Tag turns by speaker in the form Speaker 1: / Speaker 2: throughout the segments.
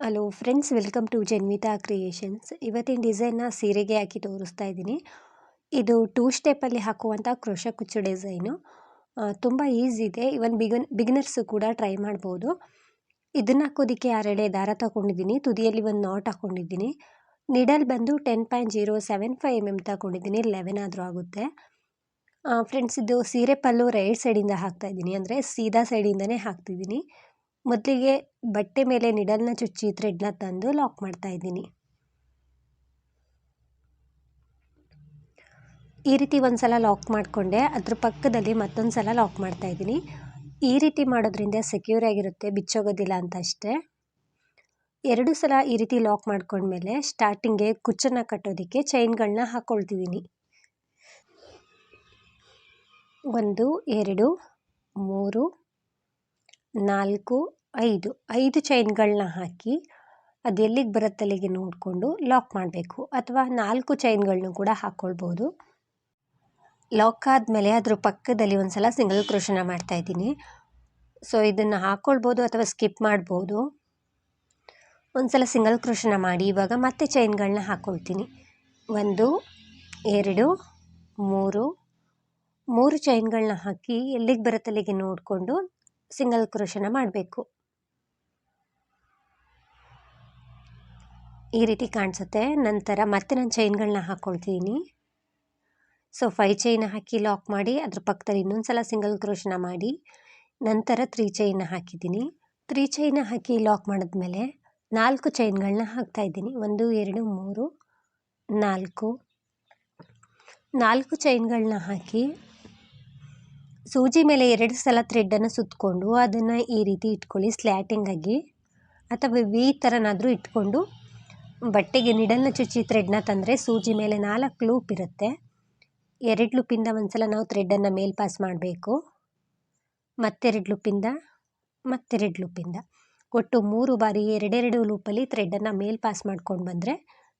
Speaker 1: Hello friends welcome to Janvitha creations ಇವತ್ತಿನ ಡಿಸೈನ್ನ ಸೀರೆಗೆ ಹಾಕಿ ತೋರಿಸ್ತಾ ಇದ್ದೀನಿ. ಇದು ಟೂ ಸ್ಟೆಪ್ಪಲ್ಲಿ ಹಾಕುವಂಥ ಕ್ರೋಶ ಕುಚ್ಚು ಡಿಸೈನು ತುಂಬ ಈಸಿ ಇದೆ. ಇವನ್ ಬಿಗನ್ ಬಿಗಿನರ್ಸು ಕೂಡ ಟ್ರೈ ಮಾಡ್ಬೋದು. ಇದನ್ನು ಹಾಕೋದಕ್ಕೆ ಆರೆಡೆ ದಾರ ತಗೊಂಡಿದ್ದೀನಿ. ತುದಿಯಲ್ಲಿ ಒಂದು ನಾಟ್ ಹಾಕ್ಕೊಂಡಿದ್ದೀನಿ ನಿಡಲ್ ಬಂದು ten point zero seven five M M ತಗೊಂಡಿದ್ದೀನಿ. ಲೆವೆನ್ ಆದರೂ ಆಗುತ್ತೆ. ಫ್ರೆಂಡ್ಸ್ ಇದು ಸೀರೆ ಪಲ್ಲು ರೈಟ್ ಸೈಡಿಂದ ಹಾಕ್ತಾಯಿದ್ದೀನಿ ಅಂದರೆ ಸೀದಾ ಸೈಡಿಂದನೇ ಹಾಕ್ತಿದ್ದೀನಿ. ಮೊದಲಿಗೆ ಬಟ್ಟೆ ಮೇಲೆ ನಿಡಲ್ನ ಚುಚ್ಚಿ ಥ್ರೆಡ್ನ ತಂದು ಲಾಕ್ ಮಾಡ್ತಾ ಇದ್ದೀನಿ. ಈ ರೀತಿ ಒಂದು ಸಲ ಲಾಕ್ ಮಾಡಿಕೊಂಡೆ, ಅದ್ರ ಪಕ್ಕದಲ್ಲಿ ಮತ್ತೊಂದು ಸಲ ಲಾಕ್ ಮಾಡ್ತಾ ಇದ್ದೀನಿ. ಈ ರೀತಿ ಮಾಡೋದ್ರಿಂದ ಸೆಕ್ಯೂರ್ ಆಗಿರುತ್ತೆ, ಬಿಚ್ಚೋಗೋದಿಲ್ಲ ಅಂತ ಅಷ್ಟೇ. ಎರಡು ಸಲ ಈ ರೀತಿ ಲಾಕ್ ಮಾಡ್ಕೊಂಡ್ಮೇಲೆ ಸ್ಟಾರ್ಟಿಂಗ್ಗೆ ಕುಚ್ಚನ್ನು ಕಟ್ಟೋದಕ್ಕೆ ಚೈನ್ಗಳನ್ನ ಹಾಕ್ಕೊಳ್ತಿದ್ದೀನಿ ಒಂದು, ಎರಡು, ಮೂರು, ನಾಲ್ಕು ಐದು ಐದು ಚೈನ್ಗಳನ್ನ ಹಾಕಿ ಅದು ಎಲ್ಲಿಗೆ ಬರುತ್ತೆ ಅಲ್ಲಿಗೆ ನೋಡಿಕೊಂಡು ಲಾಕ್ ಮಾಡಬೇಕು ಅಥವಾ ನಾಲ್ಕು ಚೈನ್ಗಳನ್ನೂ ಕೂಡ ಹಾಕ್ಕೊಳ್ಬೋದು ಲಾಕ್ ಆದಮೇಲೆ ಅದ್ರ ಪಕ್ಕದಲ್ಲಿ ಒಂದು ಸಲ ಸಿಂಗಲ್ ಕ್ರೋಶನ ಮಾಡ್ತಾಯಿದ್ದೀನಿ ಸೊ, ಇದನ್ನು ಹಾಕ್ಕೊಳ್ಬೋದು ಅಥವಾ ಸ್ಕಿಪ್ ಮಾಡ್ಬೋದು. ಒಂದು ಸಲ ಸಿಂಗಲ್ ಕ್ರೋಶನ ಮಾಡಿ ಇವಾಗ ಮತ್ತೆ ಚೈನ್ಗಳನ್ನ ಹಾಕ್ಕೊಳ್ತೀನಿ ಒಂದು, ಎರಡು, ಮೂರು ಮೂರು ಚೈನ್ಗಳನ್ನ ಹಾಕಿ ಎಲ್ಲಿಗೆ ಬರುತ್ತಲ್ಲಿಗೆ ನೋಡಿಕೊಂಡು ಸಿಂಗಲ್ ಕ್ರೋಶನ ಮಾಡಬೇಕು. ಈ ರೀತಿ ಕಾಣಿಸುತ್ತೆ. ನಂತರ ಮತ್ತೆ ನಾನು ಚೈನ್ಗಳನ್ನ ಹಾಕ್ಕೊಳ್ತೀನಿ ಸೊ ಫೈ ಚೈನ್ ಹಾಕಿ ಲಾಕ್ ಮಾಡಿ, ಅದ್ರ ಪಕ್ಕದಲ್ಲಿ ಇನ್ನೊಂದು ಸಲ ಸಿಂಗಲ್ ಕ್ರೋಶನ ಮಾಡಿ, ನಂತರ ತ್ರೀ ಚೈನ್ ಹಾಕಿದ್ದೀನಿ. ತ್ರೀ ಚೈನ ಹಾಕಿ ಲಾಕ್ ಮಾಡಿದ್ಮೇಲೆ ನಾಲ್ಕು ಚೈನ್ಗಳನ್ನ ಹಾಕ್ತಾಯಿದ್ದೀನಿ ಒಂದು, ಎರಡು, ಮೂರು, ನಾಲ್ಕು. ನಾಲ್ಕು ಚೈನ್ಗಳನ್ನ ಹಾಕಿ ಸೂಜಿ ಮೇಲೆ ಎರಡು ಸಲ ಥ್ರೆಡ್ಡನ್ನು ಸುತ್ತಕೊಂಡು ಅದನ್ನು ಈ ರೀತಿ ಇಟ್ಕೊಳ್ಳಿ ಸ್ಲ್ಯಾಟಿಂಗಾಗಿ ಅಥವಾ ವಿ ಥರನಾದರೂ ಇಟ್ಕೊಂಡು ಬಟ್ಟೆಗೆ ನಿಡಲ್ನ ಚುಚ್ಚಿ ಥ್ರೆಡ್ನ ತಂದರೆ ಸೂಜಿ ಮೇಲೆ ನಾಲ್ಕು ಲೂಪ್ ಇರುತ್ತೆ. ಎರಡು ಲೂಪಿಂದ ಒಂದು ಸಲ ನಾವು ಥ್ರೆಡ್ಡನ್ನು ಮೇಲ್ ಪಾಸ್ ಮಾಡಬೇಕು. ಮತ್ತೆರಡು ಲೂಪಿಂದ ಮತ್ತೆರಡು ಲೂಪಿಂದ ಒಟ್ಟು ಮೂರು ಬಾರಿ ಎರಡೆರಡು ಲೂಪಲ್ಲಿ ಥ್ರೆಡ್ಡನ್ನು ಮೇಲ್ ಪಾಸ್ ಮಾಡ್ಕೊಂಡು ಬಂದರೆ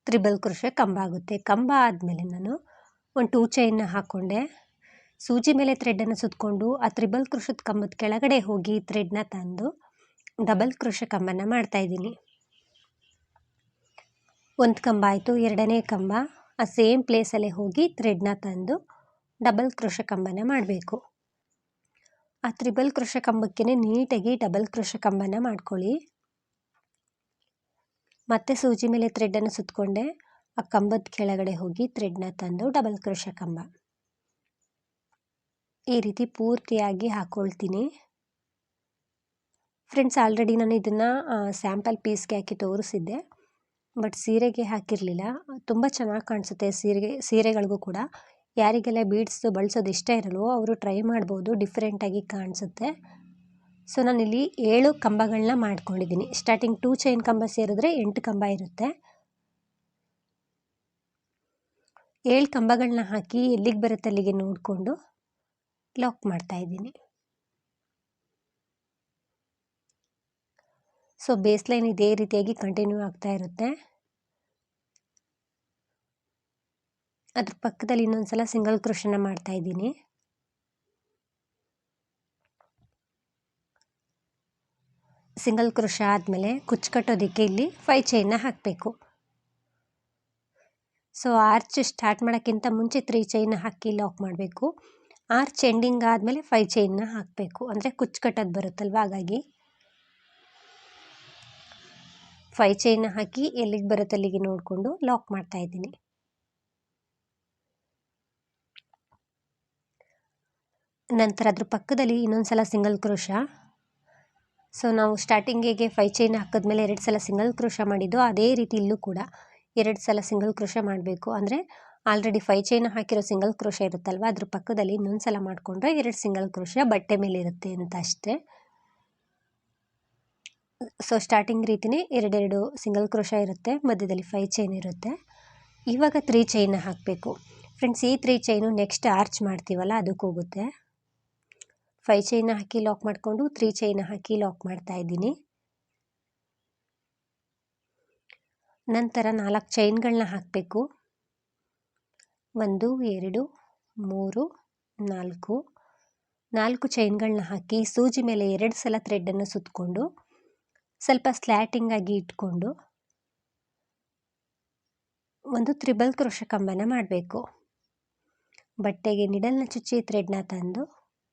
Speaker 1: ತ್ರಿಬಲ್ ಕೃಷೆ ಕಂಬ ಆಗುತ್ತೆ. ಕಂಬ ಆದಮೇಲೆ ನಾನು ಒಂದು ಟೂ ಚೈನ್ನ ಹಾಕ್ಕೊಂಡೆ ಸೂಜಿ ಮೇಲೆ ಥ್ರೆಡ್ಡನ್ನು ಸುತ್ತಕೊಂಡು ಆ ತ್ರಿಬಲ್ ಕೃಷದ ಕಂಬದ ಕೆಳಗಡೆ ಹೋಗಿ ಥ್ರೆಡ್ನ ತಂದು ಡಬಲ್ ಕ್ರೋಶ ಕಂಬನ ಮಾಡ್ತಾಯಿದ್ದೀನಿ ಒಂದು ಕಂಬ ಆಯಿತು, ಎರಡನೇ ಕಂಬ. ಆ ಸೇಮ್ ಪ್ಲೇಸಲ್ಲೇ ಹೋಗಿ ಥ್ರೆಡ್ನ ತಂದು ಡಬಲ್ ಕ್ರೋಶ ಕಂಬನ ಮಾಡಬೇಕು. ಆ ತ್ರಿಬಲ್ ಕ್ರೋಶ ಕಂಬಕ್ಕೆ ನೀಟಾಗಿ ಡಬಲ್ ಕ್ರೋಶ ಕಂಬನ ಮಾಡ್ಕೊಳ್ಳಿ. ಮತ್ತೆ ಸೂಜಿ ಮೇಲೆ ಥ್ರೆಡ್ಡನ್ನು ಸುತ್ತಕೊಂಡೆ ಆ ಕಂಬದ ಕೆಳಗಡೆ ಹೋಗಿ ಥ್ರೆಡ್ನ ತಂದು ಡಬಲ್ ಕ್ರೋಶ ಕಂಬ. ಈ ರೀತಿ ಪೂರ್ತಿಯಾಗಿ ಹಾಕ್ಕೊಳ್ತೀನಿ ಫ್ರೆಂಡ್ಸ್ ಆಲ್ರೆಡಿ ನಾನು ಇದನ್ನು ಸ್ಯಾಂಪಲ್ ಪೀಸ್ಗೆ ಹಾಕಿ ತೋರಿಸಿದ್ದೆ. ಬಟ್ ಸೀರೆಗೆ ಹಾಕಿರಲಿಲ್ಲ. ತುಂಬ ಚೆನ್ನಾಗಿ ಕಾಣಿಸುತ್ತೆ ಸೀರೆಗೆ, ಸೀರೆಗಳಿಗೂ ಕೂಡ. ಯಾರಿಗೆಲ್ಲ ಬೀಡ್ಸ್ ಬಳಸೋದು ಇಷ್ಟ ಇರಲ್ವೋ ಅವರು ಟ್ರೈ ಮಾಡ್ಬೋದು ಡಿಫ್ರೆಂಟಾಗಿ ಕಾಣಿಸುತ್ತೆ. ಸೊ ನಾನಿಲ್ಲಿ ಏಳು ಕಂಬಗಳನ್ನ ಮಾಡ್ಕೊಂಡಿದ್ದೀನಿ. ಸ್ಟಾರ್ಟಿಂಗ್ ಟೂ ಚೈನ್ ಕಂಬ ಸೇರಿದ್ರೆ ಎಂಟು ಕಂಬ ಇರುತ್ತೆ. ಏಳು ಕಂಬಗಳನ್ನ ಹಾಕಿ ಎಲ್ಲಿಗೆ ಬರುತ್ತೆ ಅಲ್ಲಿಗೆ ನೋಡಿಕೊಂಡು ಲಾಕ್ ಮಾಡ್ತಾ ಇದ್ದೀನಿ. ಸೊ ಬೇಸ್ ಲೈನ್ ಇದೇ ರೀತಿಯಾಗಿ ಕಂಟಿನ್ಯೂ ಆಗ್ತಾ ಇರುತ್ತೆ. ಅದ್ರ ಪಕ್ಕದಲ್ಲಿ ಇನ್ನೊಂದು ಸಲ ಸಿಂಗಲ್ ಕ್ರೋಶನ ಮಾಡ್ತಾ ಇದ್ದೀನಿ. ಸಿಂಗಲ್ ಕ್ರೋಶ ಆದಮೇಲೆ ಕುಚ್ಚು ಕಟ್ಟೋದಕ್ಕೆ ಇಲ್ಲಿ ಫೈ ಚೈನ್ನ ಹಾಕಬೇಕು. ಸೊ ಆರ್ಚ್ ಸ್ಟಾರ್ಟ್ ಮಾಡೋಕ್ಕಿಂತ ಮುಂಚೆ ತ್ರೀ ಚೈನ್ ಹಾಕಿ ಲಾಕ್ ಮಾಡಬೇಕು. ಆರ್ಚ್ ಎಂಡಿಂಗ್ ಆದಮೇಲೆ ಫೈ ಚೈನ್ನ ಹಾಕಬೇಕು. ಅಂದರೆ ಕುಚ್ಚು ಕಟ್ಟೋದು ಬರುತ್ತಲ್ವ? ಹಾಗಾಗಿ ಫೈ ಚೈನ್ ಹಾಕಿ ಎಲ್ಲಿಗೆ ಬರುತ್ತೆ ಅಲ್ಲಿಗೆ ನೋಡಿಕೊಂಡು ಲಾಕ್ ಮಾಡ್ತಾ ಇದ್ದೀನಿ. ನಂತರ ಅದ್ರ ಪಕ್ಕದಲ್ಲಿ ಇನ್ನೊಂದು ಸಲ ಸಿಂಗಲ್ ಕ್ರೋಶ ಸೊ ನಾವು ಸ್ಟಾರ್ಟಿಂಗಿಗೆ ಫೈ ಚೈನ್ ಹಾಕಿದ್ಮೇಲೆ ಎರಡು ಸಲ ಸಿಂಗಲ್ ಕ್ರೋಶ ಮಾಡಿದ್ದು ಅದೇ ರೀತಿ ಇಲ್ಲೂ ಕೂಡ ಎರಡು ಸಲ ಸಿಂಗಲ್ ಕ್ರೋಶ ಮಾಡಬೇಕು. ಅಂದರೆ ಆಲ್ರೆಡಿ ಫೈ ಚೈನ್ ಹಾಕಿರೋ ಸಿಂಗಲ್ ಕ್ರೋಶ ಇರುತ್ತಲ್ವ, ಅದ್ರ ಪಕ್ಕದಲ್ಲಿ ಇನ್ನೊಂದು ಸಲ ಮಾಡಿಕೊಂಡ್ರೆ ಎರಡು ಸಿಂಗಲ್ ಕ್ರೋಶ ಬಟ್ಟೆ ಮೇಲೆ ಇರುತ್ತೆ ಅಂತ ಅಷ್ಟೇ. ಸೊ ಸ್ಟಾರ್ಟಿಂಗ್ ರೀತಿಯೇ ಎರಡೆರಡು ಸಿಂಗಲ್ ಕ್ರೋಶ ಇರುತ್ತೆ, ಮಧ್ಯದಲ್ಲಿ ಫೈ ಚೈನ್ ಇರುತ್ತೆ. ಇವಾಗ ತ್ರೀ ಚೈನ ಹಾಕಬೇಕು. ಫ್ರೆಂಡ್ಸ್ ಈ ತ್ರೀ ಚೈನು ನೆಕ್ಸ್ಟ್ ಆರ್ಚ್ ಮಾಡ್ತೀವಲ್ಲ, ಅದಕ್ಕೆ ಹೋಗುತ್ತೆ. ಫೈ ಚೈನ ಹಾಕಿ ಲಾಕ್ ಮಾಡಿಕೊಂಡು ತ್ರೀ ಚೈನ ಹಾಕಿ ಲಾಕ್ ಮಾಡ್ತಾ ಇದ್ದೀನಿ. ನಂತರ ನಾಲ್ಕು ಚೈನ್ಗಳನ್ನ ಹಾಕಬೇಕು. ಒಂದು, ಎರಡು, ಮೂರು, ನಾಲ್ಕು. ನಾಲ್ಕು ಚೈನ್ಗಳನ್ನ ಹಾಕಿ ಸೂಜಿ ಮೇಲೆ ಎರಡು ಸಲ ಥ್ರೆಡ್ಡನ್ನು ಸುತ್ತಕೊಂಡು ಸ್ವಲ್ಪ ಸ್ಲ್ಯಾಟಿಂಗ್ ಆಗಿ ಇಟ್ಕೊಂಡು ಒಂದು ತ್ರಿಬಲ್ ಕ್ರೋಶ ಕಂಬನ ಮಾಡಬೇಕು. ಬಟ್ಟೆಗೆ ನಿಡಲ್ನ ಚುಚ್ಚಿ ಥ್ರೆಡ್ನ ತಂದು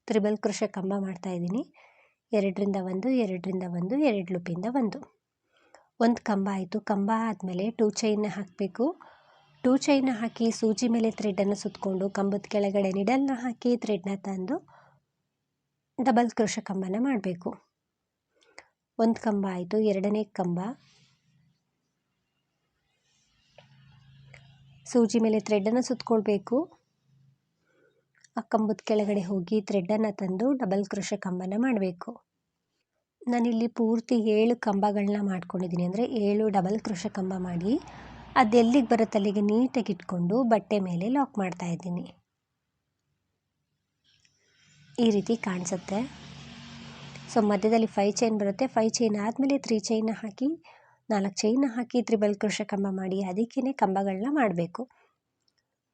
Speaker 1: ತ್ರಿಬಲ್ ಕ್ರೋಶ ಕಂಬ ಮಾಡ್ತಾಯಿದ್ದೀನಿ ಎರಡರಿಂದ ಒಂದು ಎರಡರಿಂದ ಒಂದು, ಎರಡು ಲೂಪಿಂದ ಒಂದು. ಒಂದು ಕಂಬ ಆಯಿತು. ಕಂಬ ಆದಮೇಲೆ ಟೂ ಚೈನ್ನ ಹಾಕಬೇಕು. ಟೂ ಚೈನ್ನ ಹಾಕಿ ಸೂಜಿ ಮೇಲೆ ಥ್ರೆಡನ್ನು ಸುತ್ತಕೊಂಡು ಕಂಬದ ಕೆಳಗಡೆ ನಿಡಲ್ನ ಹಾಕಿ ಥ್ರೆಡ್ನ ತಂದು ಡಬಲ್ ಕ್ರೋಶ ಕಂಬನ ಮಾಡಬೇಕು. ಒಂದು ಕಂಬ ಆಯಿತು, ಎರಡನೇ ಕಂಬ. ಸೂಜಿ ಮೇಲೆ ಥ್ರೆಡನ್ನು ಸುತ್ತಕೊಳ್ಬೇಕು ಆ ಕಂಬದ ಕೆಳಗಡೆ ಹೋಗಿ ಥ್ರೆಡನ್ನು ತಂದು ಡಬಲ್ ಕ್ರೋಶ ಕಂಬನ ಮಾಡಬೇಕು. ನಾನಿಲ್ಲಿ ಪೂರ್ತಿ ಏಳು ಕಂಬಗಳನ್ನ ಮಾಡ್ಕೊಂಡಿದ್ದೀನಿ ಅಂದರೆ ಏಳು ಡಬಲ್ ಕ್ರೋಶ ಕಂಬ ಮಾಡಿ ಅದೆಲ್ಲಿಗೆ ಬರುತ್ತೆ ಅಲ್ಲಿಗೆ ನೀಟಾಗಿ ಇಟ್ಕೊಂಡು ಬಟ್ಟೆ ಮೇಲೆ ಲಾಕ್ ಮಾಡ್ತಾ ಇದ್ದೀನಿ. ಈ ರೀತಿ ಕಾಣಿಸುತ್ತೆ. ಸೊ ಮಧ್ಯದಲ್ಲಿ ಫೈ ಚೈನ್ ಬರುತ್ತೆ. ಫೈ ಚೈನ್ ಆದಮೇಲೆ ತ್ರೀ ಚೈನ್ ಹಾಕಿ, ನಾಲ್ಕು ಚೈನ್ ಹಾಕಿ ತ್ರಿಬಲ್ ಕ್ರೋಶ ಕಂಬ ಮಾಡಿ ಅದಕ್ಕೇ ಕಂಬಗಳನ್ನ ಮಾಡಬೇಕು.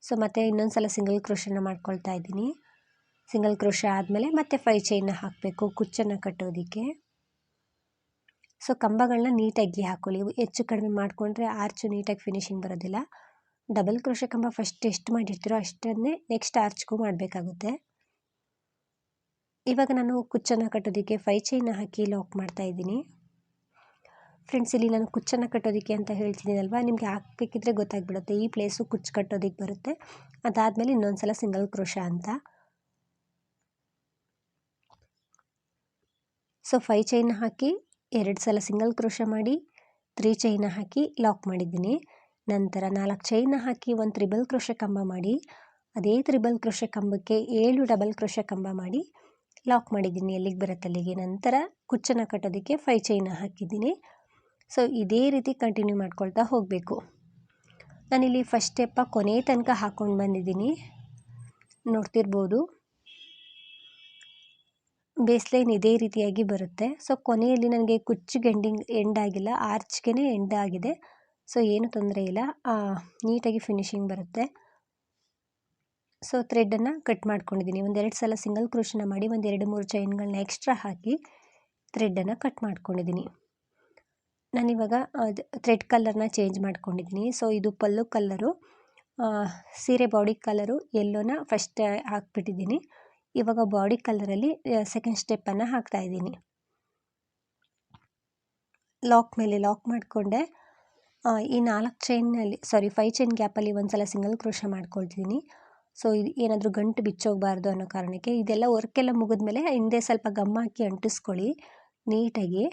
Speaker 1: ಸೊ ಮತ್ತೆ ಇನ್ನೊಂದು ಸಲ ಸಿಂಗಲ್ ಕ್ರೋಶನ ಮಾಡ್ಕೊಳ್ತಾ ಇದ್ದೀನಿ. ಸಿಂಗಲ್ ಕ್ರೋಶ ಆದಮೇಲೆ ಮತ್ತೆ ಫೈವ್ ಚೈನ್ನ ಹಾಕಬೇಕು, ಕುಚ್ಚನ್ನು ಕಟ್ಟೋದಕ್ಕೆ. ಸೊ ಕಂಬಗಳನ್ನ ನೀಟಾಗಿ ಹಾಕೊಳ್ಳಿ. ಹೆಚ್ಚು ಕಡಿಮೆ ಮಾಡಿಕೊಂಡ್ರೆ ಆರ್ಚು ನೀಟಾಗಿ ಫಿನಿಶಿಂಗ್ ಬರೋದಿಲ್ಲ. ಡಬಲ್ ಕ್ರೋಶ ಕಂಬ ಫಸ್ಟ್ ಎಷ್ಟು ಮಾಡಿರ್ತೀರೋ ಅಷ್ಟನ್ನೇ ನೆಕ್ಸ್ಟ್ ಆರ್ಚ್ಗೂ ಮಾಡಬೇಕಾಗುತ್ತೆ. ಇವಾಗ ನಾನು ಕುಚ್ಚನ್ನು ಕಟ್ಟೋದಕ್ಕೆ ಫೈ ಚೈನ್ನ ಹಾಕಿ ಲಾಕ್ ಮಾಡ್ತಾ ಇದ್ದೀನಿ. ಫ್ರೆಂಡ್ಸ್ ಇಲ್ಲಿ ನಾನು ಕುಚ್ಚನ್ನು ಕಟ್ಟೋದಕ್ಕೆ ಅಂತ ಹೇಳ್ತಿದ್ದೀನಲ್ವ? ನಿಮಗೆ ಹಾಕಬೇಕಿದ್ರೆ ಗೊತ್ತಾಗ್ಬಿಡುತ್ತೆ. ಈ ಪ್ಲೇಸು ಕುಚ್ಚು ಕಟ್ಟೋದಕ್ಕೆ ಬರುತ್ತೆ. ಅದಾದಮೇಲೆ ಇನ್ನೊಂದು ಸಲ ಸಿಂಗಲ್ ಕ್ರೋಶ ಅಂತ ಸೊ ಫೈ ಚೈನ್ ಹಾಕಿ ಎರಡು ಸಲ ಸಿಂಗಲ್ ಕ್ರೋಶ ಮಾಡಿ ತ್ರೀ ಚೈನ ಹಾಕಿ ಲಾಕ್ ಮಾಡಿದ್ದೀನಿ. ನಂತರ ನಾಲ್ಕು ಚೈನ ಹಾಕಿ ಒಂದು ತ್ರಿಬಲ್ ಕ್ರೋಶ ಕಂಬ ಮಾಡಿ, ಅದೇ ತ್ರಿಬಲ್ ಕ್ರೋಶ ಕಂಬಕ್ಕೆ ಏಳು ಡಬಲ್ ಕ್ರೋಶ ಕಂಬ ಮಾಡಿ ಲಾಕ್ ಮಾಡಿದ್ದೀನಿ, ಎಲ್ಲಿಗೆ ಬರುತ್ತೆ, ಅಲ್ಲಿಗೆ. ನಂತರ ಕುಚ್ಚನ್ನು ಕಟ್ಟೋದಕ್ಕೆ ಫೈ ಚೈನ ಹಾಕಿದ್ದೀನಿ. ಸೊ ಇದೇ ರೀತಿ ಕಂಟಿನ್ಯೂ ಮಾಡ್ಕೊಳ್ತಾ ಹೋಗಬೇಕು. ನಾನಿಲ್ಲಿ ಫಸ್ಟ್ ಸ್ಟೆಪ್ಪ ಕೊನೆ ತನಕ ಹಾಕ್ಕೊಂಡು ಬಂದಿದ್ದೀನಿ. ನೋಡ್ತಿರ್ಬೋದು. ಬೇಸ್ಲೈನ್ ಇದೇ ರೀತಿಯಾಗಿ ಬರುತ್ತೆ. ಸೊ ಕೊನೆಯಲ್ಲಿ ನನಗೆ ಕುಚ್ಚಿಗೆ ಎಂಡಿಂಗ್ ಎಂಡ್ ಆಗಿಲ್ಲ ಆರ್ಚ್ಗೆ ಎಂಡ್ ಆಗಿದೆ. ಸೊ ಏನು ತೊಂದರೆ ಇಲ್ಲ. ನೀಟಾಗಿ ಫಿನಿಶಿಂಗ್ ಬರುತ್ತೆ. ಸೊ ಥ್ರೆಡನ್ನು ಕಟ್ ಮಾಡ್ಕೊಂಡಿದ್ದೀನಿ. ಒಂದೆರಡು ಸಲ ಸಿಂಗಲ್ ಕ್ರೋಶನ ಮಾಡಿ ಒಂದೆರಡು ಮೂರು ಚೈನ್ಗಳನ್ನ ಎಕ್ಸ್ಟ್ರಾ ಹಾಕಿ ಥ್ರೆಡನ್ನು ಕಟ್ ಮಾಡ್ಕೊಂಡಿದ್ದೀನಿ. ನಾನಿವಾಗ ಥ್ರೆಡ್ ಕಲರ್ನ ಚೇಂಜ್ ಮಾಡ್ಕೊಂಡಿದ್ದೀನಿ. ಸೊ ಇದು ಪಲ್ಲು ಕಲ್ಲರು ಸೀರೆ ಬಾಡಿ ಕಲರು ಎಲ್ಲೋನ ಫಸ್ಟ್ ಹಾಕ್ಬಿಟ್ಟಿದ್ದೀನಿ. ಇವಾಗ ಬಾಡಿ ಕಲರಲ್ಲಿ ಸೆಕೆಂಡ್ ಸ್ಟೆಪ್ಪನ್ನು ಹಾಕ್ತಾಯಿದ್ದೀನಿ ಲಾಕ್ ಮೇಲೆ ಲಾಕ್ ಮಾಡಿಕೊಂಡೆ. ಈ ನಾಲ್ಕು ಚೈನಲ್ಲಿ ಸಾರಿ ಫೈ ಚೈನ್ ಗ್ಯಾಪಲ್ಲಿ ಒಂದು ಸಲ ಸಿಂಗಲ್ ಕ್ರೋಶ ಮಾಡ್ಕೊಳ್ತೀನಿ. ಸೊ, ಇದು ಏನಾದರೂ ಗಂಟು ಬಿಚ್ಚೋಗಬಾರ್ದು ಅನ್ನೋ ಕಾರಣಕ್ಕೆ ಇದೆಲ್ಲ ವರ್ಕೆಲ್ಲ ಮುಗಿದ್ಮೇಲೆ ಹಿಂದೆ ಸ್ವಲ್ಪ ಗಮ್ ಹಾಕಿ ಅಂಟಿಸ್ಕೊಳ್ಳಿ ನೀಟಾಗಿ.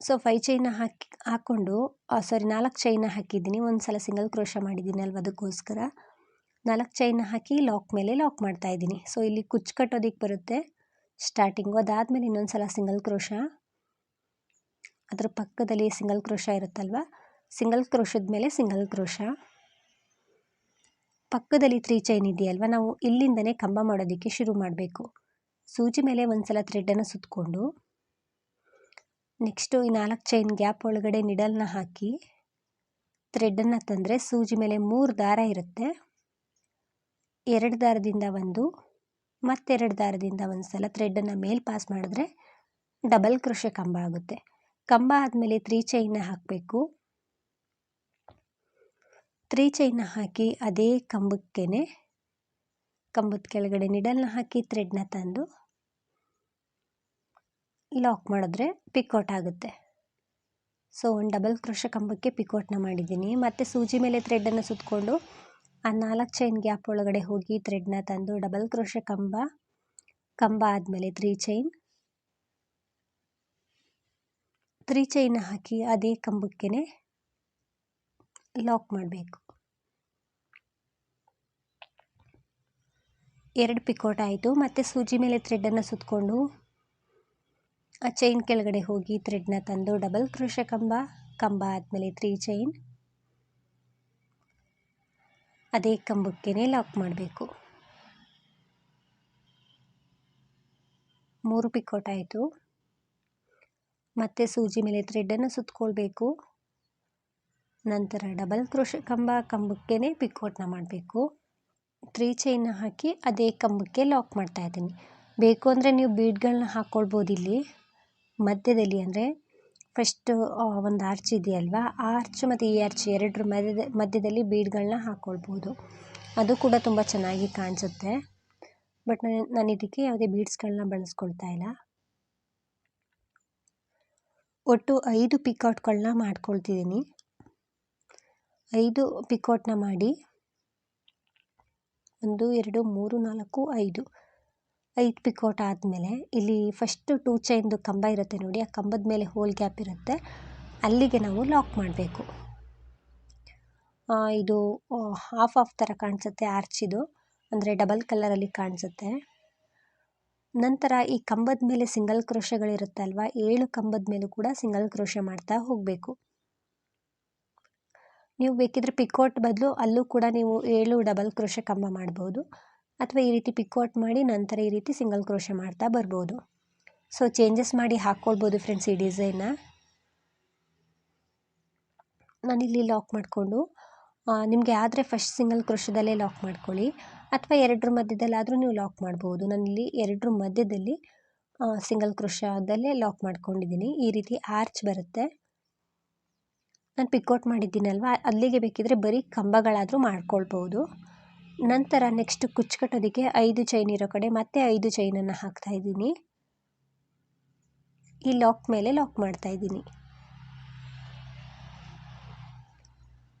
Speaker 1: ಸೊ ಫೈ ಚೈನ ಹಾಕಿ, ಹಾಕ್ಕೊಂಡು ಸಾರಿ ನಾಲ್ಕು ಚೈನ ಹಾಕಿದ್ದೀನಿ. ಒಂದು ಸಲ ಸಿಂಗಲ್ ಕ್ರೋಶ ಮಾಡಿದ್ದೀನಿ ಅಲ್ವ ಅದಕ್ಕೋಸ್ಕರ. ನಾಲ್ಕು ಚೈನ ಹಾಕಿ ಲಾಕ್ ಮೇಲೆ ಲಾಕ್ ಮಾಡ್ತಾ ಇದ್ದೀನಿ. ಸೊ ಇಲ್ಲಿ ಕುಚ್ಚು ಕಟ್ಟೋದಕ್ಕೆ ಬರುತ್ತೆ. ಸ್ಟಾರ್ಟಿಂಗು ಅದಾದಮೇಲೆ ಇನ್ನೊಂದು ಸಲ ಸಿಂಗಲ್ ಕ್ರೋಶ ಅದರ ಪಕ್ಕದಲ್ಲಿ ಸಿಂಗಲ್ ಕ್ರೋಶ ಇರುತ್ತಲ್ವ? ಸಿಂಗಲ್ ಕ್ರೋಶದ ಮೇಲೆ ಸಿಂಗಲ್ ಕ್ರೋಶ ಪಕ್ಕದಲ್ಲಿ ತ್ರೀ ಚೈನ್ ಇದೆಯಲ್ವ? ನಾವು ಇಲ್ಲಿಂದನೇ ಕಂಬ ಮಾಡೋದಕ್ಕೆ ಶುರು ಮಾಡಬೇಕು. ಸೂಜಿ ಮೇಲೆ ಒಂದು ಸಲ ಥ್ರೆಡನ್ನು ಸುತ್ತಕೊಂಡು ನೆಕ್ಸ್ಟು ಈ ನಾಲ್ಕು ಚೈನ್ ಗ್ಯಾಪ್ ಒಳಗಡೆ ನಿಡಲ್ನ ಹಾಕಿ ಥ್ರೆಡ್ಡನ್ನು ತಂದರೆ ಸೂಜಿ ಮೇಲೆ ಮೂರು ದಾರ ಇರುತ್ತೆ. ಎರಡು ದಾರದಿಂದ ಒಂದು, ಮತ್ತೆರಡು ದಾರದಿಂದ ಒಂದು ಸಲ ಥ್ರೆಡನ್ನು ಮೇಲೆ ಪಾಸ್ ಮಾಡಿದ್ರೆ ಡಬಲ್ ಕೃಷಿ ಕಂಬ ಆಗುತ್ತೆ. ಕಂಬ ಆದಮೇಲೆ ತ್ರೀ ಚೈನ್ನ ಹಾಕಬೇಕು. ತ್ರೀ ಚೈನ್ನ ಹಾಕಿ ಅದೇ ಕಂಬಕ್ಕೇ ಕಂಬದ ಕೆಳಗಡೆ ನಿಡಲ್ನ ಹಾಕಿ ಥ್ರೆಡ್ನ ತಂದು ಲಾಕ್ ಮಾಡಿದ್ರೆ ಪಿಕೌಟ್ ಆಗುತ್ತೆ. ಸೊ ಒಂದು ಡಬಲ್ ಕ್ರೋಶ ಕಂಬಕ್ಕೆ ಪಿಕೌಟ್ನ ಮಾಡಿದ್ದೀನಿ. ಮತ್ತು ಸೂಜಿ ಮೇಲೆ ಥ್ರೆಡ್ಡನ್ನು ಸುತ್ತಕೊಂಡು ಆ ನಾಲ್ಕು ಚೈನ್ ಗ್ಯಾಪ್ ಒಳಗಡೆ ಹೋಗಿ ಥ್ರೆಡ್ನ ತಂದು ಡಬಲ್ ಕ್ರೋಶ ಕಂಬ ಕಂಬ ಆದಮೇಲೆ ತ್ರೀ ಚೈನ್ ತ್ರೀ ಚೈನ್ ಹಾಕಿ ಅದೇ ಕಂಬಕ್ಕೆ ಲಾಕ್ ಮಾಡಬೇಕು. ಎರಡು ಪಿಕೋಟ್ ಆಯಿತು. ಮತ್ತು ಸೂಜಿ ಮೇಲೆ ಥ್ರೆಡ್ಡನ್ನು ಸುತ್ತಕೊಂಡು ಆ ಚೈನ್ ಕೆಳಗಡೆ ಹೋಗಿ ಥ್ರೆಡ್ನ ತಂದು ಡಬಲ್ ಕ್ರೋಶ ಕಂಬ ಕಂಬ ಆದಮೇಲೆ ತ್ರೀ ಚೈನ್ ಅದೇ ಕಂಬಕ್ಕೇ ಲಾಕ್ ಮಾಡಬೇಕು. ಮೂರು ಪಿಕೋಟ್ ಆಯಿತು. ಮತ್ತು ಸೂಜಿ ಮೇಲೆ ಥ್ರೆಡ್ಡನ್ನು ಸುತ್ತಕೊಳ್ಬೇಕು ನಂತರ ಡಬಲ್ ಕ್ರೋಶ ಕಂಬ ಕಂಬಕ್ಕೇ ಪಿಕೋಟ್ನ ಮಾಡಬೇಕು. ತ್ರೀ ಚೈನ್ನ ಹಾಕಿ ಅದೇ ಕಂಬಕ್ಕೆ ಲಾಕ್ ಮಾಡ್ತಾ ಇದ್ದೀನಿ. ಬೇಕು ಅಂದರೆ ನೀವು ಬೀಡ್ಗಳನ್ನ ಹಾಕ್ಕೊಳ್ಬೋದು ಇಲ್ಲಿ. ಮಧ್ಯದಲ್ಲಿ ಅಂದರೆ ಫಸ್ಟು ಒಂದು ಆರ್ಚ್ ಇದೆಯಲ್ವಾ? ಆ ಆರ್ಚ್ ಮತ್ತು ಈ ಆರ್ಚ್ ಎರಡರ ಮಧ್ಯದ, ಮಧ್ಯದಲ್ಲಿ ಬೀಡ್ಗಳನ್ನ ಹಾಕ್ಕೊಳ್ಬೋದು ಅದು ಕೂಡ ತುಂಬ ಚೆನ್ನಾಗಿ ಕಾಣಿಸುತ್ತೆ. ಬಟ್ ನಾನು ನಾನು ಇದಕ್ಕೆ ಯಾವುದೇ ಬೀಡ್ಸ್ಗಳನ್ನ ಬಳಸ್ಕೊಳ್ತಾ ಇಲ್ಲ. ಒಟ್ಟು ಐದು ಪಿಕೌಟ್ಗಳನ್ನ ಮಾಡ್ಕೊಳ್ತಿದ್ದೀನಿ. ಐದು ಪಿಕೋಟ್ನ ಮಾಡಿ ಒಂದು, ಎರಡು, ಮೂರು, ನಾಲ್ಕು, ಐದು. ಐದು ಪಿಕೋಟ್ ಆದಮೇಲೆ ಇಲ್ಲಿ ಫಸ್ಟು ಟೂ ಚೈನ್ದು ಕಂಬ ಇರುತ್ತೆ ನೋಡಿ, ಆ ಕಂಬದ ಮೇಲೆ ಹೋಲ್ ಗ್ಯಾಪ್ ಇರುತ್ತೆ. ಅಲ್ಲಿಗೆ ನಾವು ಲಾಕ್ ಮಾಡಬೇಕು. ಇದು ಹಾಫ್ ಆಫ್ ಥರ ಕಾಣಿಸುತ್ತೆ ಆರ್ಚಿದು ಅಂದರೆ ಡಬಲ್ ಕಲರಲ್ಲಿ ಕಾಣಿಸುತ್ತೆ. ನಂತರ ಈ ಕಂಬದ ಮೇಲೆ ಸಿಂಗಲ್ ಕ್ರೋಶಗಳಿರುತ್ತೆ ಅಲ್ವಾ ಏಳು ಕಂಬದ ಮೇಲೂ ಕೂಡ ಸಿಂಗಲ್ ಕ್ರೋಶ ಮಾಡ್ತಾ ಹೋಗಬೇಕು. ನೀವು ಬೇಕಿದ್ರೆ ಪಿಕೋಟ್ ಬದಲು ಅಲ್ಲೂ ಕೂಡ ನೀವು ಏಳು ಡಬಲ್ ಕ್ರೋಶ ಕಂಬ ಮಾಡ್ಬೋದು. ಅಥವಾ ಈ ರೀತಿ ಪಿಕೋಟ್ ಮಾಡಿ ನಂತರ ಈ ರೀತಿ ಸಿಂಗಲ್ ಕ್ರೋಶ ಮಾಡ್ತಾ ಬರ್ಬೋದು. ಸೊ ಚೇಂಜಸ್ ಮಾಡಿ ಹಾಕ್ಕೊಳ್ಬೋದು ಫ್ರೆಂಡ್ಸ್ ಈ ಡಿಸೈನ್ನ ನಾನಿಲ್ಲಿ ಲಾಕ್ ಮಾಡಿಕೊಂಡು ನಿಮಗೆ ಆದರೆ ಫಸ್ಟ್ ಸಿಂಗಲ್ ಕ್ರೋಶದಲ್ಲೇ ಲಾಕ್ ಮಾಡ್ಕೊಳ್ಳಿ. ಅಥವಾ ಎರಡರ ಮಧ್ಯದಲ್ಲಾದರೂ ನೀವು ಲಾಕ್ ಮಾಡ್ಬೋದು. ನಾನಿಲ್ಲಿ ಎರಡರ ಮಧ್ಯದಲ್ಲಿ ಸಿಂಗಲ್ ಕ್ರೋಶದಲ್ಲೇ ಲಾಕ್ ಮಾಡ್ಕೊಂಡಿದ್ದೀನಿ. ಈ ರೀತಿ ಆರ್ಚ್ ಬರುತ್ತೆ. ನಾನು ಪಿಕೌಟ್ ಮಾಡಿದ್ದೀನಲ್ವ? ಅಲ್ಲಿಗೆ ಬೇಕಿದ್ದರೆ ಬರೀ ಕಂಬಗಳಾದರೂ ಮಾಡ್ಕೊಳ್ಬೋದು. ನಂತರ ನೆಕ್ಸ್ಟ್ ಕುಚ್ಚು ಕಟ್ಟೋದಕ್ಕೆ ಐದು ಚೈನ್ ಇರೋ ಕಡೆ ಮತ್ತೆ ಐದು ಚೈನನ್ನು ಹಾಕ್ತಾ ಇದ್ದೀನಿ. ಈ ಲಾಕ್ ಮೇಲೆ ಲಾಕ್ ಮಾಡ್ತಾ ಇದ್ದೀನಿ.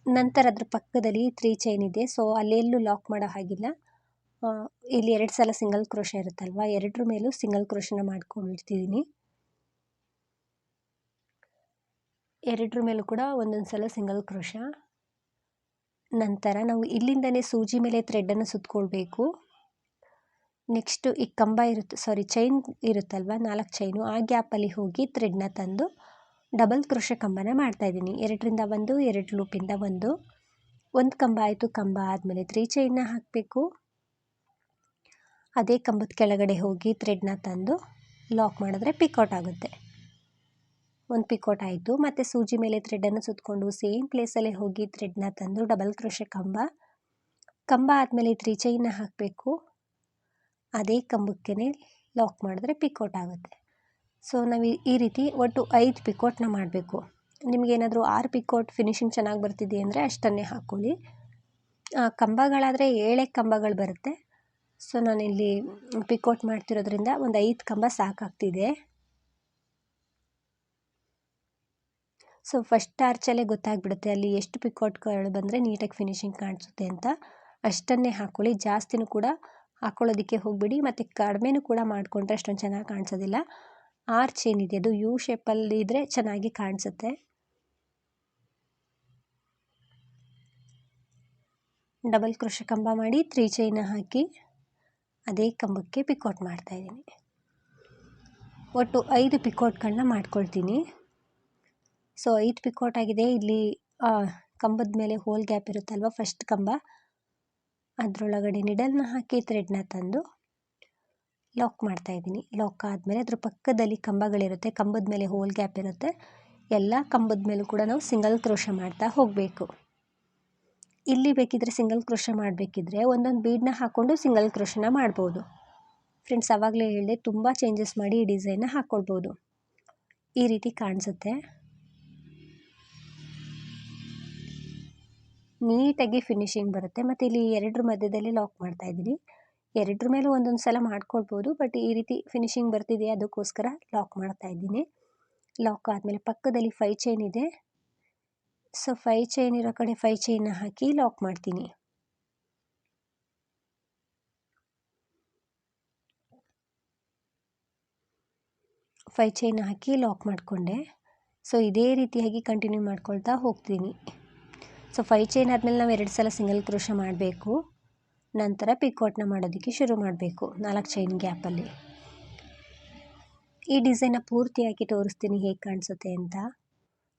Speaker 1: ನಂತರ ಅದ್ರ ಪಕ್ಕದಲ್ಲಿ ತ್ರೀ ಚೈನ್ ಇದೆ. ಸೊ ಅಲ್ಲೆಲ್ಲೂ ಲಾಕ್ ಮಾಡೋ ಹಾಗಿಲ್ಲ. ಇಲ್ಲಿ ಎರಡು ಸಲ ಸಿಂಗಲ್ ಕ್ರೋಶ ಇರುತ್ತಲ್ವ? ಎರಡರ ಮೇಲೂ ಸಿಂಗಲ್ ಕ್ರೋಶನ ಮಾಡ್ಕೊಂಡಿರ್ತಿದ್ದೀನಿ ಎರಡರ ಮೇಲೂ ಕೂಡ ಒಂದೊಂದು ಸಲ ಸಿಂಗಲ್ ಕ್ರೋಶ ನಂತರ ನಾವು ಇಲ್ಲಿಂದನೇ ಸೂಜಿ ಮೇಲೆ ಥ್ರೆಡ್ಡನ್ನು ಸುತ್ತಕೊಳ್ಬೇಕು ನೆಕ್ಸ್ಟು ಈ ಕಂಬ ಇರುತ್ತೆ ಸಾರಿ ಚೈನ್ ಇರುತ್ತಲ್ವ, ನಾಲ್ಕು ಚೈನು ಆ ಗ್ಯಾಪಲ್ಲಿ ಹೋಗಿ ಥ್ರೆಡ್ನ ತಂದು ಡಬಲ್ ಕ್ರೋಶ ಕಂಬನ ಮಾಡ್ತಾಯಿದ್ದೀನಿ ಎರಡರಿಂದ ಒಂದು, ಎರಡು ಲೂಪಿಂದ ಒಂದು. ಒಂದು ಕಂಬ ಆಯಿತು, ಕಂಬ ಆದಮೇಲೆ ತ್ರೀ ಚೈನ್ನ ಹಾಕಬೇಕು. ಅದೇ ಕಂಬದ ಕೆಳಗಡೆ ಹೋಗಿ ಥ್ರೆಡ್ನ ತಂದು ಲಾಕ್ ಮಾಡಿದ್ರೆ ಪಿಕೌಟ್ ಆಗುತ್ತೆ. ಒಂದು ಪಿಕೋಟ್ ಆಯಿತು. ಮತ್ತು ಸೂಜಿ ಮೇಲೆ ಥ್ರೆಡನ್ನು ಸುತ್ತಕೊಂಡು ಸೇಮ್ ಪ್ಲೇಸಲ್ಲೇ ಹೋಗಿ ಥ್ರೆಡ್ನ ತಂದು ಡಬಲ್ ಕ್ರೋಶೆ ಕಂಬ. ಕಂಬ ಆದಮೇಲೆ ತ್ರೀ ಚೈನ್ನ ಹಾಕಬೇಕು. ಅದೇ ಕಂಬಕ್ಕೆ ಲಾಕ್ ಮಾಡಿದ್ರೆ ಪಿಕೋಟ್ ಆಗುತ್ತೆ. ಸೊ ನಾವು ಈ ರೀತಿ ಒಟ್ಟು ಐದು ಪಿಕೋಟ್ನ ಮಾಡಬೇಕು. ನಿಮಗೇನಾದರೂ ಆರು ಪಿಕೋಟ್ ಫಿನಿಶಿಂಗ್ ಚೆನ್ನಾಗಿ ಬರ್ತಿದೆ ಅಂದರೆ ಅಷ್ಟನ್ನೇ ಹಾಕ್ಕೊಳ್ಳಿ ಕಂಬಗಳಾದರೆ ಏಳೆ ಕಂಬಗಳು ಬರುತ್ತೆ. ಸೊ ನಾನಿಲ್ಲಿ ಪಿಕೋಟ್ ಮಾಡ್ತಿರೋದ್ರಿಂದ ಒಂದು ಐದು ಕಂಬ ಸಾಕಾಗ್ತಿದೆ. ಸೊ ಫಸ್ಟ್ ಆರ್ಚಲ್ಲೇ ಗೊತ್ತಾಗ್ಬಿಡುತ್ತೆ ಅಲ್ಲಿ ಎಷ್ಟು ಪಿಕೋಟ್ಗಳು ಬಂದರೆ ನೀಟಾಗಿ ಫಿನಿಶಿಂಗ್ ಕಾಣಿಸುತ್ತೆ ಅಂತ. ಅಷ್ಟನ್ನೇ ಹಾಕ್ಕೊಳ್ಳಿ ಜಾಸ್ತಿನೂ ಕೂಡ ಹಾಕ್ಕೊಳ್ಳೋದಕ್ಕೆ ಹೋಗಬೇಡಿ, ಮತ್ತು ಕಡಿಮೆನೂ ಕೂಡ ಮಾಡಿಕೊಂಡ್ರೆ ಅಷ್ಟೊಂದು ಚೆನ್ನಾಗಿ ಕಾಣಿಸೋದಿಲ್ಲ. ಆರ್ಚ್ ಏನಿದೆ, ಅದು ಯು ಶೇಪಲ್ಲಿ ಇದ್ದರೆ ಚೆನ್ನಾಗಿ ಕಾಣಿಸುತ್ತೆ. ಡಬಲ್ ಕ್ರೋಶ ಕಂಬ ಮಾಡಿ ತ್ರೀ ಚೈನ ಹಾಕಿ ಅದೇ ಕಂಬಕ್ಕೆ ಪಿಕೋಟ್ ಮಾಡ್ತಾಯಿದ್ದೀನಿ ಒಟ್ಟು ಐದು ಪಿಕೋಟ್ಗಳನ್ನ ಮಾಡ್ಕೊಳ್ತೀನಿ. ಸೊ ಐದು ಪಿಕೋಟ್ ಆಗಿದೆ. ಇಲ್ಲಿ ಕಂಬದ ಮೇಲೆ ಹೋಲ್ ಗ್ಯಾಪ್ ಇರುತ್ತಲ್ವ? ಫಸ್ಟ್ ಕಂಬ. ಅದರೊಳಗಡೆ ನಿಡಲ್ನ ಹಾಕಿ ಥ್ರೆಡ್ನ ತಂದು ಲಾಕ್ ಮಾಡ್ತಾ ಇದ್ದೀನಿ. ಲಾಕ್ ಆದಮೇಲೆ ಅದ್ರ ಪಕ್ಕದಲ್ಲಿ ಕಂಬಗಳಿರುತ್ತೆ. ಕಂಬದ ಮೇಲೆ ಹೋಲ್ ಗ್ಯಾಪ್ ಇರುತ್ತೆ. ಎಲ್ಲ ಕಂಬದ ಮೇಲೂ ಕೂಡ ನಾವು ಸಿಂಗಲ್ ಕ್ರೋಶ ಮಾಡ್ತಾ ಹೋಗಬೇಕು. ಇಲ್ಲಿ ಬೇಕಿದ್ರೆ ಸಿಂಗಲ್ ಕ್ರೋಶ ಮಾಡಬೇಕಿದ್ರೆ ಒಂದೊಂದು ಬೀಡನ್ನ ಹಾಕ್ಕೊಂಡು ಸಿಂಗಲ್ ಕ್ರೋಶನ ಮಾಡ್ಬೋದು. ಫ್ರೆಂಡ್ಸ್ ಆವಾಗಲೇ ಹೇಳಿದೆ, ತುಂಬ ಚೇಂಜಸ್ ಮಾಡಿ ಈ ಡಿಸೈನ್ನ ಹಾಕ್ಕೊಳ್ಬೋದು ಈ ರೀತಿ ಕಾಣಿಸುತ್ತೆ. ನೀಟಾಗಿ ಫಿನಿಶಿಂಗ್ ಬರುತ್ತೆ. ಮತ್ತು ಇಲ್ಲಿ ಎರಡರ ಮಧ್ಯದಲ್ಲಿ ಲಾಕ್ ಮಾಡ್ತಾ ಇದ್ದೀನಿ. ಎರಡರ ಮೇಲೂ ಒಂದೊಂದು ಸಲ ಮಾಡ್ಕೊಳ್ಬೋದು ಬಟ್ ಈ ರೀತಿ ಫಿನಿಶಿಂಗ್ ಬರ್ತಿದೆ ಅದಕ್ಕೋಸ್ಕರ ಲಾಕ್ ಮಾಡ್ತಾ ಇದ್ದೀನಿ. ಲಾಕ್ ಆದಮೇಲೆ ಪಕ್ಕದಲ್ಲಿ ಫೈ ಚೈನ್ ಇದೆ. ಸೊ ಫೈ ಚೈನ್ ಇರೋ ಕಡೆ ಫೈ ಚೈನ್ ಹಾಕಿ ಲಾಕ್ ಮಾಡ್ತೀನಿ. ಫೈ ಚೈನ್ ಹಾಕಿ ಲಾಕ್ ಮಾಡಿಕೊಂಡೆ. ಸೊ ಇದೇ ರೀತಿಯಾಗಿ ಕಂಟಿನ್ಯೂ ಮಾಡ್ಕೊಳ್ತಾ ಹೋಗ್ತೀನಿ. ಸೊ ಫೈ ಚೈನ್ ಆದಮೇಲೆ ನಾವು ಎರಡು ಸಲ ಸಿಂಗಲ್ ಕ್ರೋಶ ಮಾಡಬೇಕು. ನಂತರ ಪಿಕೋಟ್ನ ಮಾಡೋದಕ್ಕೆ ಶುರು ಮಾಡಬೇಕು ನಾಲ್ಕು ಚೈನ್ ಗ್ಯಾಪಲ್ಲಿ ಈ ಡಿಸೈನ ಪೂರ್ತಿಯಾಗಿ ತೋರಿಸ್ತೀನಿ ಹೇಗೆ ಕಾಣಿಸುತ್ತೆ ಅಂತ.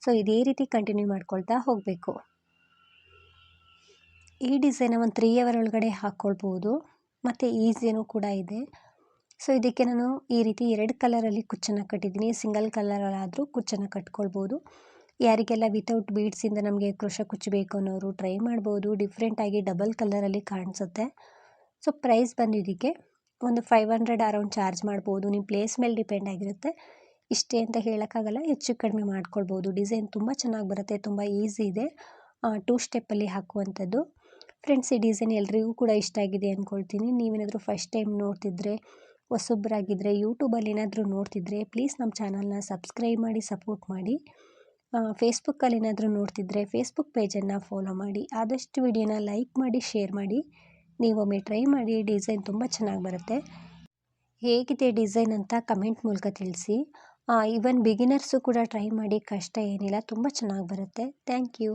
Speaker 1: ಸೊ ಇದೇ ರೀತಿ ಕಂಟಿನ್ಯೂ ಮಾಡ್ಕೊಳ್ತಾ ಹೋಗಬೇಕು. ಈ ಡಿಸೈನ ಒಂದು ತ್ರೀ ಅವರ್ ಒಳಗಡೆ ಹಾಕ್ಕೊಳ್ಬೋದು ಮತ್ತು ಈಸಿಯೂ ಕೂಡ ಇದೆ. ಸೊ ಇದಕ್ಕೆ ನಾನು ಈ ರೀತಿ ಎರಡು ಕಲರಲ್ಲಿ ಕುಚ್ಚನ್ನು ಕಟ್ಟಿದ್ದೀನಿ. ಸಿಂಗಲ್ ಕಲರಲ್ಲಾದರೂ ಕುಚ್ಚನ್ನು ಕಟ್ಕೊಳ್ಬೋದು. ಯಾರಿಗೆಲ್ಲ ವಿತೌಟ್ ಬೀಡ್ಸಿಂದ ನಮಗೆ ಕೃಷ ಕುಚ್ಚಬೇಕು ಅನ್ನೋರು ಟ್ರೈ ಮಾಡ್ಬೋದು. ಡಿಫ್ರೆಂಟಾಗಿ ಡಬಲ್ ಕಲರಲ್ಲಿ ಕಾಣಿಸುತ್ತೆ. ಸೊ ಪ್ರೈಸ್ ಬಂದು ಒಂದು ಫೈವ್ ಹಂಡ್ರೆಡ್ ಅರೌಂಡ್ ಚಾರ್ಜ್ ಮಾಡ್ಬೋದು. ನಿಮ್ಮ ಪ್ಲೇಸ್ ಮೇಲೆ ಡಿಪೆಂಡ್ ಆಗಿರುತ್ತೆ. ಇಷ್ಟೇ ಅಂತ ಹೇಳೋಕ್ಕಾಗಲ್ಲ, ಹೆಚ್ಚು ಕಡಿಮೆ ಮಾಡ್ಕೊಳ್ಬೋದು. ಡಿಸೈನ್ ತುಂಬ ಚೆನ್ನಾಗಿ ಬರುತ್ತೆ, ತುಂಬ ಈಸಿ ಇದೆ. ಟೂ ಸ್ಟೆಪ್ಪಲ್ಲಿ ಹಾಕುವಂಥದ್ದು. ಫ್ರೆಂಡ್ಸ್ ಈ ಡಿಸೈನ್ ಎಲ್ರಿಗೂ ಕೂಡ ಇಷ್ಟ ಆಗಿದೆ ಅಂದ್ಕೊಳ್ತೀನಿ ನೀವೇನಾದರೂ ಫಸ್ಟ್ ಟೈಮ್ ನೋಡ್ತಿದ್ರೆ ಹೊಸೊಬ್ಬರಾಗಿದ್ದರೆ ಯೂಟ್ಯೂಬಲ್ಲಿ ಏನಾದರೂ ನೋಡ್ತಿದ್ರೆ ಪ್ಲೀಸ್ ನಮ್ಮ ಚಾನಲ್ನ ಸಬ್ಸ್ಕ್ರೈಬ್ ಮಾಡಿ ಸಪೋರ್ಟ್ ಮಾಡಿ. ಫೇಸ್ಬುಕ್ಕಲ್ಲಿ ಏನಾದರೂ ನೋಡ್ತಿದ್ರೆ ಫೇಸ್ಬುಕ್ ಪೇಜನ್ನು ಫಾಲೋ ಮಾಡಿ, ಆದಷ್ಟು ವಿಡಿಯೋನ ಲೈಕ್ ಮಾಡಿ ಶೇರ್ ಮಾಡಿ, ನೀವೊಮ್ಮೆ ಟ್ರೈ ಮಾಡಿ ಡಿಸೈನ್ ತುಂಬ ಚೆನ್ನಾಗಿ ಬರುತ್ತೆ. ಹೇಗಿದೆ ಡಿಸೈನ್ ಅಂತ ಕಮೆಂಟ್ ಮೂಲಕ ತಿಳಿಸಿ. ಈವನ್ ಬಿಗಿನರ್ಸು ಕೂಡ ಟ್ರೈ ಮಾಡಿ, ಕಷ್ಟ ಏನಿಲ್ಲ, ತುಂಬ ಚೆನ್ನಾಗಿ ಬರುತ್ತೆ. Thank you